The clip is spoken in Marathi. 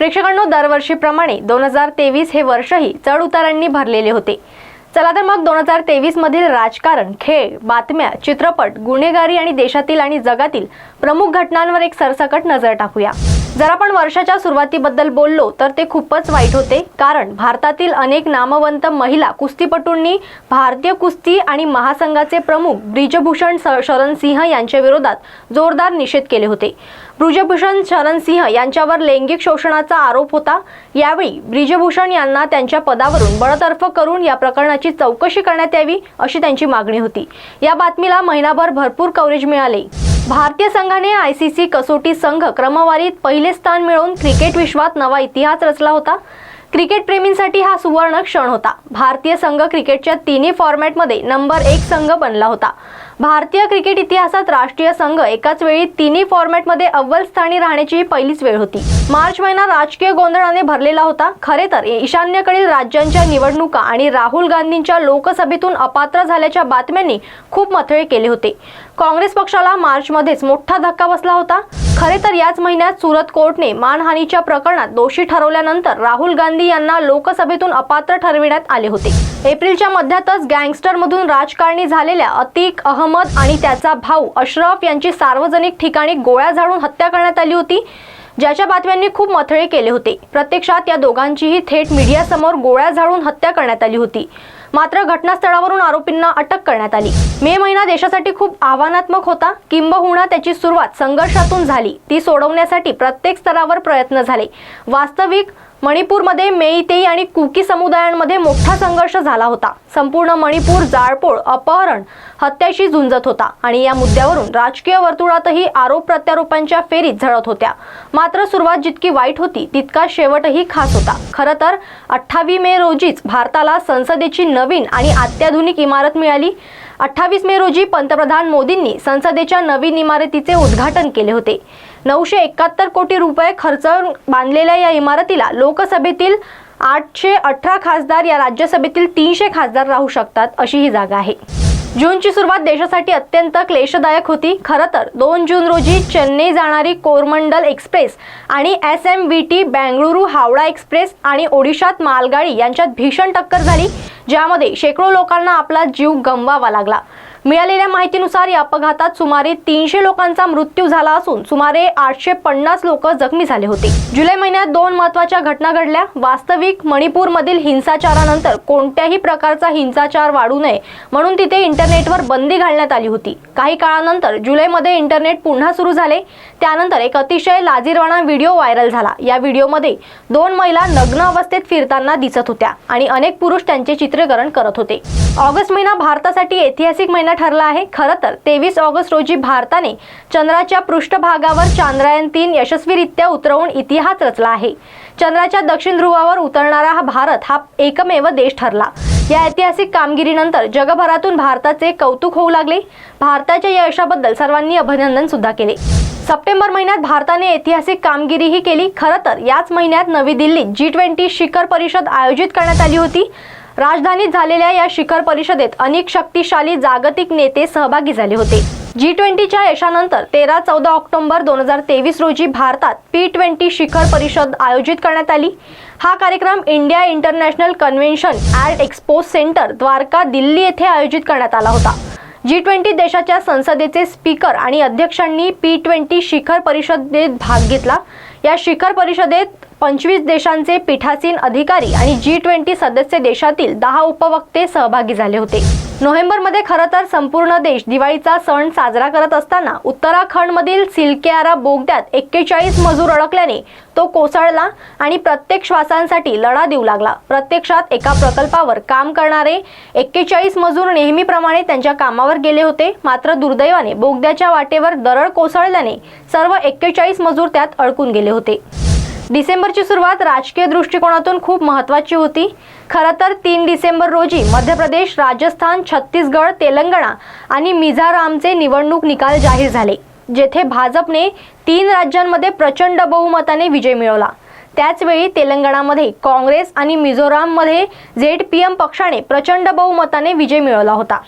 प्रेक्षकांनो दरवर्षीप्रमाणे दोन हजार तेवीस हे वर्षही चढ उतारांनी भरलेले होते. चला तर मग दोन हजार तेवीस मधील राजकारण खेळ बातम्या चित्रपट गुन्हेगारी आणि देशातील आणि जगातील प्रमुख घटनांवर एक सरसकट नजर टाकूया. जर आपण वर्षाच्या सुरुवातीबद्दल बोललो तर ते खूपच वाईट होते. कारण भारतातील अनेक नामवंत महिला कुस्तीपटूंनी भारतीय कुस्ती आणि महासंघाचे प्रमुख ब्रिजभूषण शरण सिंह यांच्या विरोधात जोरदार निषेध केले होते. ब्रिजभूषण शरण सिंह यांच्यावर लैंगिक शोषणाचा आरोप होता. यावेळी ब्रिजभूषण यांना त्यांच्या पदावरून बडतर्फ करून या प्रकरणाची चौकशी करण्यात यावी अशी त्यांची मागणी होती. या बातमीला महिनाभर भरपूर कव्हरेज मिळाले. भारतीय संघाने आय सी सी कसोटी संघ क्रमवारीत पहिले स्थान मिळवून क्रिकेट विश्वात नवा इतिहास रचला होता. क्रिकेट प्रेमींसाठी हा सुवर्ण क्षण होता. भारतीय संघ क्रिकेटच्या तिन्ही फॉर्मॅटमध्ये नंबर एक संघ बनला होता. भारतीय क्रिकेट इतिहासात राष्ट्रीय संघ एकाच वेळी तिन्ही फॉर्मॅटमध्ये अव्वल स्थानी राहण्याची ही पहिलीच वेळ होती. मार्च महिना राजकीय गोंधळाने भरलेला होता. खरे तर ईशान्येकडील राज्यांच्या निवडणुका आणि राहुल गांधींच्या लोकसभेतून अपात्र झाल्याच्या बातम्यांनी खूप मथळे केले होते. काँग्रेस पक्षाला मार्चमध्येच मोठा धक्का बसला होता. खरे तर याच महिन्यात सुरत कोर्टने मानहानीच्या प्रकरणात दोषी ठरवल्यानंतर राहुल गांधी यांना लोकसभेतून अपात्र ठरविण्यात आले होते. एप्रिलच्या मध्यातच गँगस्टरमधून राजकारणी झालेल्या अतिक अहमद आणि त्याचा भाऊ अशरफ यांची सार्वजनिक ठिकाणी गोळ्या झाडून हत्या करण्यात आली होती ज्याच्या बातम्यांनी खूप मथळे केले होते. प्रत्यक्षात या दोघांचीही थेट मीडियासमोर गोळ्या झाडून हत्या करण्यात आली होती. मात्र घटनास्थळावरून आरोपींना अटक करण्यात आली. मे महिना देशासाठी खूप आव्हानात्मक होता. किंबहुना त्याची सुरुवात संघर्षातून झाली. ती सोडवण्यासाठी प्रत्येक स्तरावर प्रयत्न झाले. वास्तविक मणिपूरमध्ये मेईतेई आणि कुकी समुदायांमध्ये मोठा संघर्ष झाला होता. संपूर्ण मणिपूर जाळपोळ अपहरण हत्याशी झुंजत होता आणि या मुद्द्यावरून राजकीय वर्तुळातही आरोप प्रत्यारोपांच्या फेरीत झळत होत्या. मात्र सुरुवात जितकी वाईट होती तितका शेवटही खास होता. खरं तर अठ्ठावी मे रोजीच भारताला संसदेची नवीन आणि अत्याधुनिक इमारत मिळाली. अठ्ठावीस मे रोजी पंतप्रधान मोदींनी संसदेच्या नवीन इमारतीचे उद्घाटन केले होते. नऊशे एकाहत्तर कोटी रुपये खर्च बांधलेल्या या इमारतीला लोकसभेतील आठशे अठरा खासदार या राज्यसभेतील तीनशे खासदार राहू शकतात अशी ही जागा आहे. जूनची सुरुवात देशासाठी अत्यंत क्लेशदायक होती. खरं तर दोन जून रोजी चेन्नई जाणारी कोरमंडल एक्सप्रेस आणि S M V T Bengaluru Howrah express आणि ओडिशात मालगाडी यांच्यात भीषण टक्कर झाली. ज्यामध्ये शेकडो लोकांना आपला जीव गमवावा लागला. मिळालेल्या माहितीनुसार या अपघातात सुमारे तीनशे लोकांचा मृत्यू झाला असून सुमारे आठशे पन्नास लोक जखमी झाले होते. जुलै महिन्यात दोन महत्त्वाच्या घटना घडल्या. वास्तविक मणिपूरमधील हिंसाचारानंतर कोणत्याही प्रकारचा हिंसाचार वाढू नये म्हणून तिथे इंटरनेटवर बंदी घालण्यात आली होती. काही काळानंतर जुलैमध्ये इंटरनेट पुन्हा सुरू झाले. त्यानंतर एक अतिशय लाजीरवाणा व्हिडिओ व्हायरल झाला. या व्हिडिओमध्ये दोन महिला नग्न अवस्थेत फिरताना दिसत होत्या आणि अनेक पुरुष त्यांचे चित्रीकरण करत होते. ऑगस्ट महिना भारतासाठी ऐतिहासिक महिना ठरला आहे. खरं तर तेवीस ऑगस्ट रोजी भारताने चंद्राच्या पृष्ठभागावर चांद्रयान तीन यशस्वीरित्या उतरवून इतिहास रचला आहे. चंद्राच्या दक्षिण ध्रुवावर उतरणारा हा भारत हा एकमेव देश ठरला. या ऐतिहासिक कामगिरीनंतर जगभरातून भारताचे कौतुक होऊ लागले. भारताच्या या यशाबद्दल सर्वांनी अभिनंदन सुद्धा केले. सप्टेंबर महिन्यात भारताने ऐतिहासिक कामगिरीही केली. खरं तर याच महिन्यात नवी दिल्लीत जी ट्वेंटी शिखर परिषद आयोजित करण्यात आली होती. राजधानीत झालेल्या या शिखर परिषदेत अनेक शक्तिशाली जागतिक नेते सहभागी झाले होते. जी ट्वेंटीच्या यशानंतर तेरा चौदा ऑक्टोबर दोन हजार तेवीस रोजी भारतात पी ट्वेंटी शिखर परिषद आयोजित करण्यात आली. हा कार्यक्रम India International Convention and Expo Centre Dwarka Delhi येथे आयोजित करण्यात आला होता. जी ट्वेंटी देशाच्या संसदेचे स्पीकर आणि अध्यक्षांनी पी ट्वेंटी शिखर परिषदेत भाग घेतला. या शिखर परिषदेत पंचवीस देशांचे पीठासीन अधिकारी आणि जी ट्वेंटी सदस्य देशातील दहा उपवक्ते सहभागी झाले होते. नोव्हेंबरमध्ये खरं तर संपूर्ण देश दिवाळीचा सण साजरा करत असताना उत्तराखंडमधील सिल्केआरा बोगद्यात एक्केचाळीस मजूर अडकल्याने तो कोसळला आणि प्रत्येक श्वासांसाठी लढा देऊ लागला. प्रत्यक्षात एका प्रकल्पावर काम करणारे एक्केचाळीस मजूर नेहमीप्रमाणे त्यांच्या कामावर गेले होते. मात्र दुर्दैवाने बोगद्याच्या वाटेवर दरड कोसळल्याने सर्व एक्केचाळीस मजूर त्यात अडकून गेले होते. डिसेंबरची सुरुवात राजकीय दृष्टिकोनातून खूप महत्त्वाची होती. खरं तर तीन डिसेंबर रोजी मध्य प्रदेश राजस्थान छत्तीसगड तेलंगणा आणि मिझारामचे निवडणूक निकाल जाहीर झाले जेथे भाजपने तीन राज्यांमध्ये प्रचंड बहुमताने विजय मिळवला. त्याचवेळी तेलंगणामध्ये काँग्रेस आणि मिझोराममध्ये झेड पी एम पक्षाने प्रचंड बहुमताने विजय मिळवला होता.